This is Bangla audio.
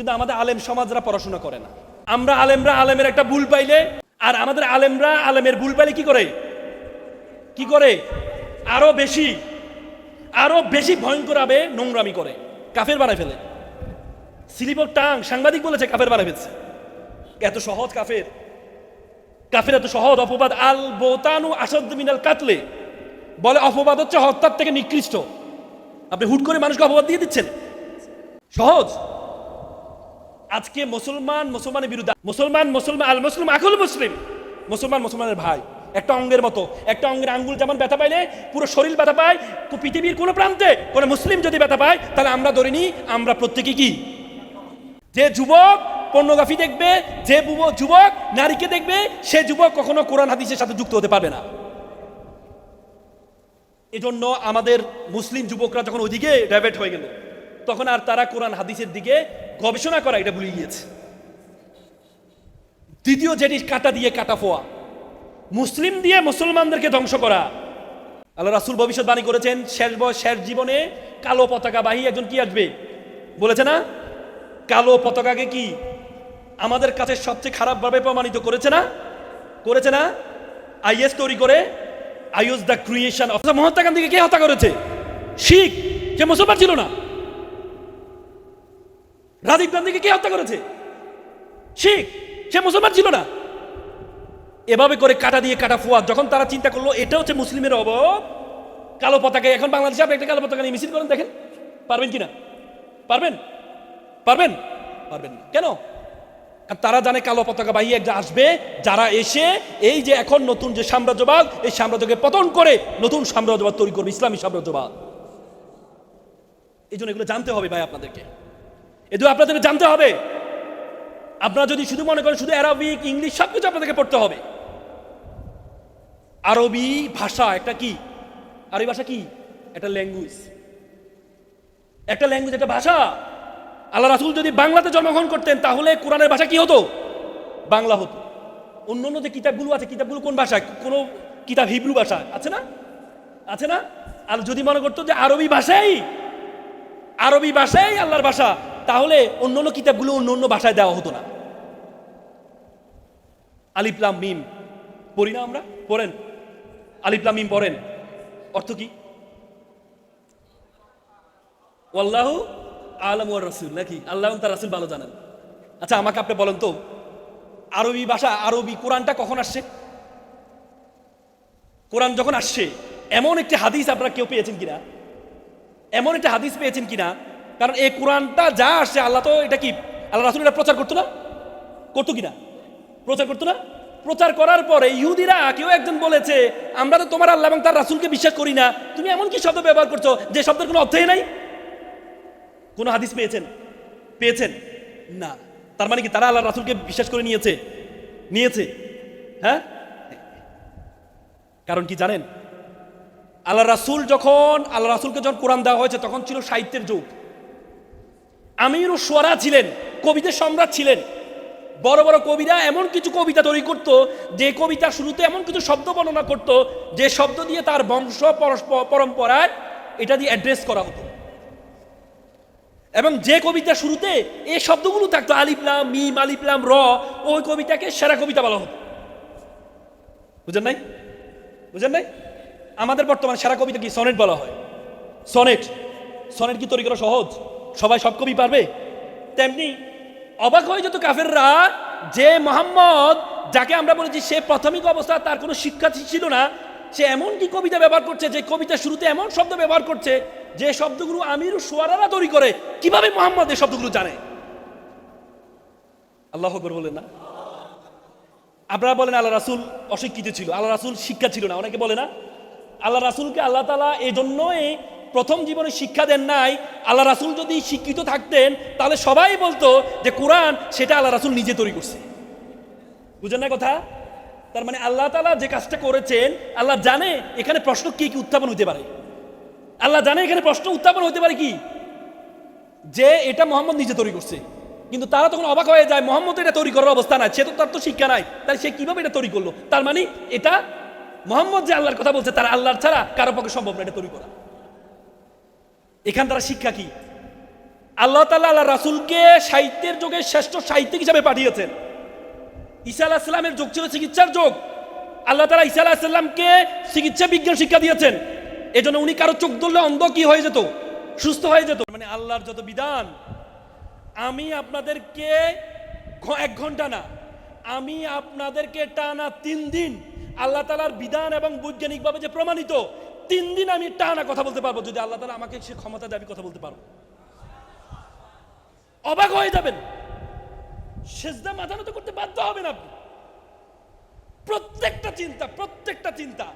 কিন্তু আমাদের আলেম সমাজরা পড়াশোনা করে না। আমরা আলেমরা আলেমের একটা ভুল পাইলে, আর আমাদের আলেমরা আলেমের ভুল পাইলে কি করে? কি করে? আরও বেশি আরও বেশি ভয়ঙ্কর হবে নোংরামি করে। কাফের বানায় ফেলে। সিলিপর টাং, সাংবাদিক বলেছে কাফের বানায় ফেলছে। এত সহজ কাফের। কাফের এত সহজ অপবাদ। আল বোতানু আসাদ মিনাল কাতলে। বলে অপবাদ হচ্ছে হত্যার থেকে নিকৃষ্ট। আপনি হুট করে মানুষকে অপবাদ দিয়ে দিচ্ছেন? সহজ? আজকে মুসলমান মুসলমানের বিরুদ্ধে মুসলমান মুসলমান, আল মুসলিম, আকুল মুসলিম। মুসলমান, মুসলমানের ভাই। একটা অঙ্গের মতো, একটা অঙ্গের আঙ্গুল যেমন ব্যথা পাইলে পুরো শরীর ব্যথা পায় পৃথিবীর কোনো প্রান্তে কোনো মুসলিম যদি ব্যথা পায়, তাহলে আমরা ধরে নিই, আমরা প্রত্যেকে কি? যে যুবক পর্নোগ্রাফি দেখবে, যে যুবক নারীকে দেখবে, সে যুবক কখনো কোরআন হাদিসের সাথে যুক্ত হতে পারবে না। এজন্য আমাদের মুসলিম যুবকরা যখন ওইদিকে ডাইভার্ট হয়ে গেল, তখন আর তারা কোরআন হাদিসের দিকে গবেষণা করা, এটা ভুলে গিয়েছে। দ্বিতীয় যেটি, কাটা দিয়ে কাটা ফোয়া। মুসলিম দিয়ে মুসলমানদেরকে ধ্বংস করা। আল্লাহ রাসুল ভবিষ্যৎবাণী করেছেন, শেষ শেষ জীবনে কালো পতাকা বাহী একজন কি আসবে? বলেছে না? কালো পতাকাকে কি আমাদের কাছে সবচেয়ে খারাপভাবে প্রমাণিত করেছে না? করেছে না? আইএস তৈরি করে, is the creation of Mahatma গান্ধীকে কে হত্যা করেছে? শিখ, যে মুসলমান ছিল না। রাজীব গান্ধীকে কে হত্যা করেছে? শিখ, সে মুসলমান ছিল না। এভাবে করে কাটা দিয়ে কাটা ফুয়া যখন তারা চিন্তা করল, এটা হচ্ছে মুসলিমের অভাব কালো পতাকা এখন বাংলাদেশে আপনি একটা কালো পতাকা নিয়ে মিছিল করেন, দেখেন, পারবেন কিনা? পারবেন? পারবেন? পারবেন না। কেন? তারা জানে কালো পতাকা বাহিয়ে একটা আসবে, যারা এসে এই যে এখন নতুন যে সাম্রাজ্যবাদ, এই সাম্রাজ্যকে পতন করে নতুন সাম্রাজ্যবাদ তৈরি করবে, ইসলামী সাম্রাজ্যবাদ। এই জন্য এগুলো জানতে হবে ভাই আপনাদেরকে। এগুলো আপনাদেরকে জানতে হবে। আপনারা যদি শুধু মনে করেন শুধু অ্যারাবিক, ইংলিশ সব কিছু আপনাদেরকে পড়তে হবে। আরবি ভাষা একটা কি? আরবি ভাষা কি? একটা ল্যাঙ্গুয়েজ একটা ল্যাঙ্গুয়েজ একটা ভাষা। আল্লাহ রাসুল যদি বাংলাতে জন্মগ্রহণ করতেন, তাহলে কোরআনের ভাষা কি হতো? বাংলা হতো। অন্য অন্য যে কিতাবগুলো আছে, কিতাবগুলো কোন ভাষায়? কোনো কিতাব হিব্রু ভাষা। আছে না? আছে না? আর যদি মনে করতো যে আরবি ভাষাই আরবি ভাষাই আল্লাহর ভাষা তাহলে অন্য অন্য কিতাবগুলো অন্য অন্য ভাষায় দেওয়া হতো না। আলিফলাম মিম। পড়ি না আমরা? পড়েন। আলিফলাম মিম পড়েন। অর্থ কি? ওয়াল্লাহু আলম রাসুল নাকি? আল্লাহ তার রাসুল ভালো জানেন। আচ্ছা আমাকে আপনি বলেন তো, আরবি ভাষা, আরবি কোরআনটা কখন আসছে? কোরআন যখন আসছে, এমন একটি হাদিস আপনারা কেউ পেয়েছেন কিনা? এমন একটা হাদিস পেয়েছেন কিনা কারণ এই কোরআনটা যা আসছে, আল্লাহ তো এটা কি? আল্লাহ রাসুল এটা প্রচার করতো না? করতো কিনা? প্রচার করতো না? প্রচার করার পরে ইহুদিরা, কেউ একজন বলেছে, আমরা তো তোমার আল্লাহ এবং তার রাসুলকে বিশ্বাস করি না। তুমি এমন কি শব্দ ব্যবহার করছ? যে শব্দের কোনো অর্থই নাই? কোনো হাদিস পেয়েছেন? পেয়েছেন? না। তার মানে কি তারা আল্লাহ রাসুলকে বিশ্বাস করে নিয়েছে? নিয়েছে? হ্যাঁ? কারণ কি জানেন? আল্লাহ রাসুল যখন আল্লাহ রাসুলকে যখন কোরআন দেওয়া হয়েছে, তখন ছিল সাহিত্যের যুগ। আমির সোয়ারা ছিলেন, কবিদের সম্রাট ছিলেন। বড় বড় কবিরা এমন কিছু কবিতা তৈরি করত, যে কবিতা শুরুতে এমন কিছু শব্দ বর্ণনা করত, যে শব্দ দিয়ে তার বংশ পরম্পরায় এটা দিয়ে অ্যাড্রেস করা হতো। এবং যে কবিতা শুরুতে এই শব্দগুলো থাকতো আলিপলাম মিম আলিপলাম র, ওই কবিতাকে সেরা কবিতা বলা হতো। বুঝেন নাই? বুঝেন নাই? আমাদের বর্তমানে সেরা কবিতা কি? সনেট বলা হয়। সনেট। সনেট কি তৈরি করা সহজ? সবাই সব কবি পারবে? তেমনি অবাক হয়ে যেত কাফেররা যে মোহাম্মদ, যাকে আমরা বলেছি সে প্রাথমিক অবস্থা তার কোনো শিক্ষা ছিল না, সে এমন কি কবিতা ব্যবহার করছে যে কবিতা শুরুতে এমন শব্দ ব্যবহার করছে যে শব্দগুলো আমির সোয়ারারা তৈরি করে? কীভাবে মোহাম্মদ এই শব্দগুলো জানে? আল্লাহ আকবর বলেন না। আপনারা বলেন আল্লাহ রাসুল অশিক্ষিত ছিল, আল্লাহ রাসুল শিক্ষা ছিল না, অনেকে বলে না। আল্লাহ রাসুলকে আল্লাহ তালা এই জন্যই প্রথম জীবনে শিক্ষা দেন নাই, আল্লাহ রাসুল যদি শিক্ষিত থাকতেন, তাহলে সবাই বলতো যে কোরআন সেটা আল্লাহ রাসুল নিজে তৈরি করছে। বুঝেন না কথা? তার মানে আল্লাহ তালা যে কাজটা করেছেন, আল্লাহ জানে এখানে প্রশ্ন কি কি উত্থাপন হতে পারে। আল্লাহ জানে এখানে প্রশ্ন উত্থাপন হতে পারে কি? যে এটা মোহাম্মদ নিজে তৈরি করছে। কিন্তু তারা তখন অবাক হয়ে যায়, মোহাম্মদ এটা তৈরি করার অবস্থা নাই, সে তো তার তো শিক্ষা নাই তাই সে কীভাবে এটা তৈরি করল? তার মানে এটা মোহাম্মদ যে আল্লাহর কথা বলছে, তারা আল্লাহর ছাড়া কারও পক্ষে সম্ভব না এটা তৈরি করা। এখান তারা শিক্ষা কি? আল্লাহ তালা আল্লাহ রাসুলকে সাহিত্যের যুগে শ্রেষ্ঠ সাহিত্যিক হিসাবে পাঠিয়েছেন। ঈসা আলাহ সাল্লামের যুগ ছিল চিকিৎসার যোগ। আল্লাহ তালা ঈসা আলাহ সাল্লামকে চিকিৎসা বিজ্ঞান শিক্ষা দিয়েছেন। এজন্য উনি কারও চোখ ধরলে অন্ধ কি হয়ে যেত? সুস্থ হয়ে যেত। মানে আল্লাহর যত বিধান, আমি আপনাদেরকে এক ঘণ্টা না, আমি আপনাদেরকে টানা তিন দিন আল্লাহ তালার বিধান এবং বৈজ্ঞানিকভাবে যে প্রমাণিত তিন দিন আমি টানা কথা বলতে পারব, যদি আল্লাহ তালা আমাকে সে ক্ষমতা দেয়, আমি কথা বলতে পারব। অবাক হয়ে যাবেন। সেজদা মাথা নত করতে বাধ্য হবেন আপনি। প্রত্যেকটা চিন্তা প্রত্যেকটা চিন্তা